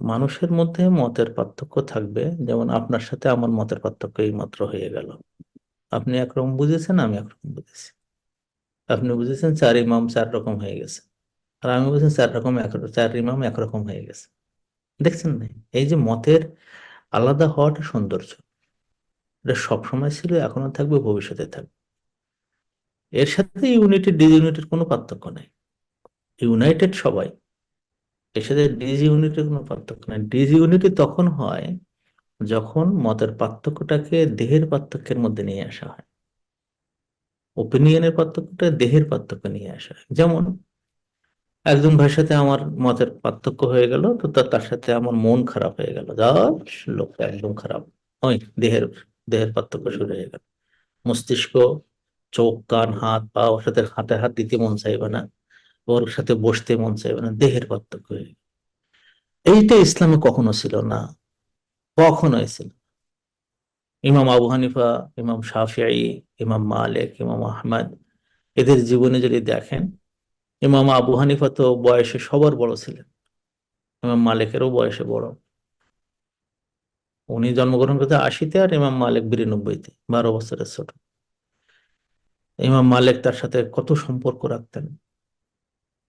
মানুষের মধ্যে মতের পার্থক্য থাকবে। যেমন আপনার সাথে আমার মতের পার্থক্য এই মাত্র হয়ে গেল। আপনি একরকম বুঝেছেন, আমি একরকম বুঝেছি। আপনি বুঝেছেন চার ইমাম চার রকম হয়ে গেছে। আর আমি বুঝেছি চার রকম এক, চার ইমাম একরকম হয়ে গেছে। দেখছেন না? এই যে মতের আলাদা হওয়াটা সৌন্দর্য। এটা সবসময় ছিল, এখনও থাকবে, ভবিষ্যতে থাকবে। এর সাথে ইউনিটি ডিসইউনিটির কোনো পার্থক্য নেই। ইউনাইটেড সবাই। এর সাথে ডিজ ইউনিটির কোনো পার্থক্য নেই। ডিজি ইউনিটি তখন হয় যখন মতের পার্থক্যটাকে দেহের পার্থক্যের মধ্যে নিয়ে আসা হয়। ওপিনিয়নের পার্থক্যটা দেহের পার্থক্য নিয়ে আসা হয়। যেমন, একজন ভাইয়ের সাথে আমার মতের পার্থক্য হয়ে গেল, তো তার সাথে আমার মন খারাপ হয়ে গেল। লোকটা একদম খারাপ। ওই দেহের দেহের পার্থক্য শুরু হয়ে গেল। মস্তিষ্ক, চোখ, কান, হাত, পা, ওর সাথে হাতে হাত দিতে মন চাইবে না। ওর সাথে বসতে মন চাইবে না, দেহের পার্থক্য হয়ে। এইটা ইসলামে কখনো ছিল না, কখনোই ছিল ইমাম আবু হানিফা, ইমাম শাফিঈ, ইমাম মালিক, ইমাম আহমদ এদের জীবনে যদি দেখেন, ইমাম আবু হানিফা তো বয়সে সবার বড় ছিলেন, ইমাম মালিকেরও বয়সে বড়। উনি জন্মগ্রহণ করতে আশিতে আর ইমাম মালিক বিরানব্বইতে, বারো বছরের ছোট। ইমাম মালিক তার সাথে কত সম্পর্ক রাখতেন?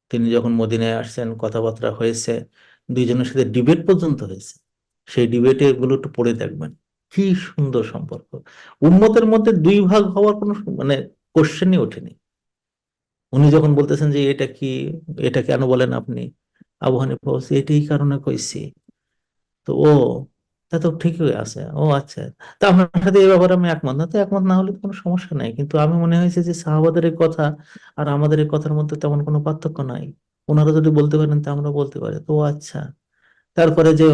তিনি যখন মদিনায় আসছেন, কথাবার্তা হয়েছে, দুইজনের সাথে ডিবেট পর্যন্ত হয়েছে। সেই ডিবেটে এগুলো একটু পড়ে দেখবেন। কি সুন্দর সম্পর্ক। উম্মতের মধ্যে দুই ভাগ হওয়ার কোনো মানে কোশ্চেনই ওঠেনি। উনি যখন বলতেছেন যে, এটা কি, এটা কেন বলেন আপনি? আবু হানিফা এটাই কারণে কইছি। তো ও তা তো ঠিকই আছে। ও আচ্ছা। তা আপনার সাথে এই ব্যাপারে আমি একমত না। তো একমত না হলে কোনো সমস্যা নাই। কিন্তু আমি মনে হয়েছে যে সাহাবাদের কথা আর আমাদের এই কথার মধ্যে তেমন কোনো পার্থক্য নাই। ওনারা যদি বলতে পারেন, তা আমরা বলতে পারি। তো আচ্ছা। তারপরে যে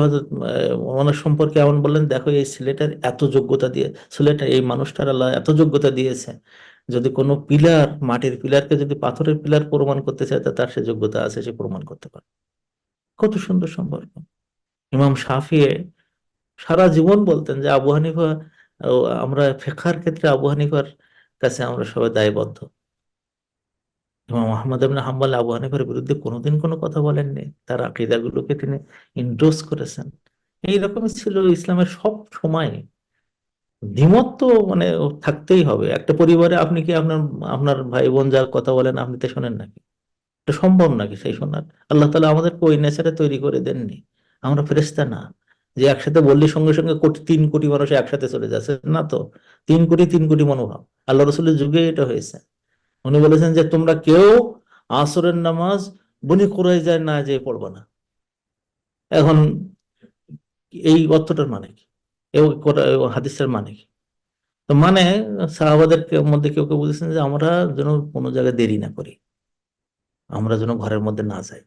ওনার সম্পর্কে এমন বললেন, দেখো, এই ছেলেটার এত যোগ্যতা দিয়ে, ছেলেটা, এই মানুষটার আল্লাহ এত যোগ্যতা দিয়েছে। যদি কোনো পিলার, মাটির পিলারকে যদি পাথরের পিলার প্রমাণ করতে চায়, তা তার সে যোগ্যতা আছে, সে প্রমাণ করতে পারে কত সুন্দর সম্পর্ক। ইমাম শাফিয়ে সারা জীবন বলতেন যে আবু হানিফা আমরা ফেকার ক্ষেত্রে আবু হানিফার কাছে আমরা সবাই দায়বদ্ধ। আহমদ ইবনে হাম্বল আবু হানিফার বিরুদ্ধে কোনোদিন কোনো কথা বলেননি। তার আকীদাগুলোকে তিনি ইন্ডোর্স করেছেন। এইরকমই ছিল ইসলামের সব সময়। দ্বিমত তো মানে থাকতেই হবে। একটা পরিবারে আপনি কি আপনার আপনার ভাই বোন যার কথা বলেন আপনি তো শোনেন নাকি? এটা সম্ভব নাকি সেই শোনার? আল্লাহ তালা আমাদেরকে ওই নেচারে তৈরি করে দেননি। আমরা ফেরেশতা না। যে একসাথে বললে সঙ্গে সঙ্গে কোটি, তিন কোটি মানুষ একসাথে চলে যাচ্ছে, না তো? তিন কোটি তিন কোটি মনোভাব। আল্লাহ রসুলের যুগে এটা হয়েছে। উনি বলেছেন যে, তোমরা কেউ আসরের নামাজ বনি যায় না যে পড়বা না। এখন এই অর্থটার মানে কি? হাদিসের মানে কি? তো মানে সাহাবাদের মধ্যে কেউ কেউ বুঝেছেন যে, আমরা যেন কোনো জায়গায় দেরি না করি। আমরা যেন ঘরের মধ্যে না যাই।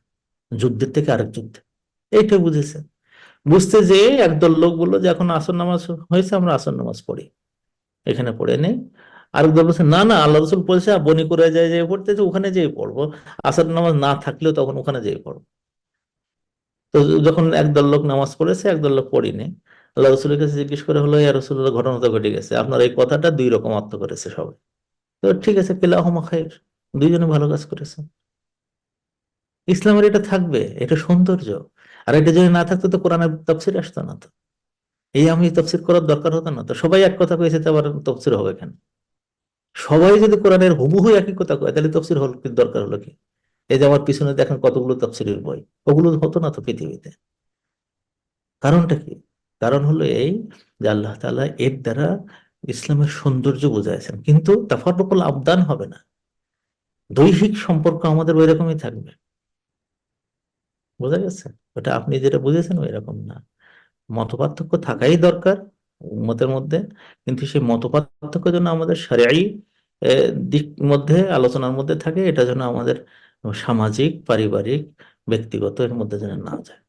যুদ্ধের থেকে আরেক যুদ্ধে। এইটা বুঝেছে বুঝতে যে একদল লোক বলল যে, এখন আসর নামাজ হয়েছে, আমরা আসর নামাজ পড়ি। এখানে পড়ে নেই আরেক দল বলছে, না না, আল্লাহ রসুল বলছে বনি করে যায় যে পড়তে ওখানে যেয়ে পড়ব। আসর নামাজ না থাকলেও তখন ওখানে যেয়ে পড়ব। তো যখন একদল লোক নামাজ পড়েছে, একদল লোক পড়িনি আল্লাহ রসুলের কাছে জিজ্ঞেস করে, হলো, ইয়া ঘটনা তো ঘটে গেছে। আপনার এই কথাটা দুই রকম অর্থ করেছে সবাই। তো ঠিক আছে কেলাহমা খায়ের। দুইজনে ভালো কাজ করেছে। ইসলামের এটা থাকবে, এটা সৌন্দর্য। আর এটা যদি না থাকতো তো কোরআনের তফসির আসতো না তো। এই আমি তফসির করার দরকার হতো না তো। সবাই এক কথা কয়েছে তো আবার তফসির হবে কেন? সবাই যদি কোরআনের হুবহু একই কথা কয়, তাহলে তফসির হল দরকার হলো কি? এই যে আমার পিছনে দেখেন কতগুলো তফসিরের বই, ওগুলো হতো না তো পৃথিবীতে। কারণটা কি? কারণ হলো এই যে আল্লাহ তাআলা এর দ্বারা ইসলামের সৌন্দর্য বুঝাইছেন। কিন্তু তাফাররুকুল আবদান হবে না। দৈহিক সম্পর্ক আমাদের ওই রকমই থাকবে। বোঝা গেছে ওটা আপনি যেটা বুঝেছেন ওই রকম না। মতপার্থক্য থাকাই দরকার উম্মতের মধ্যে, কিন্তু সেই মত পার্থক্য যেন আমাদের সারিয়াই দিক মধ্যে, আলোচনার মধ্যে থাকে, এটা যেন আমাদের সামাজিক, পারিবারিক, ব্যক্তিগত এর মধ্যে যেন না যায়।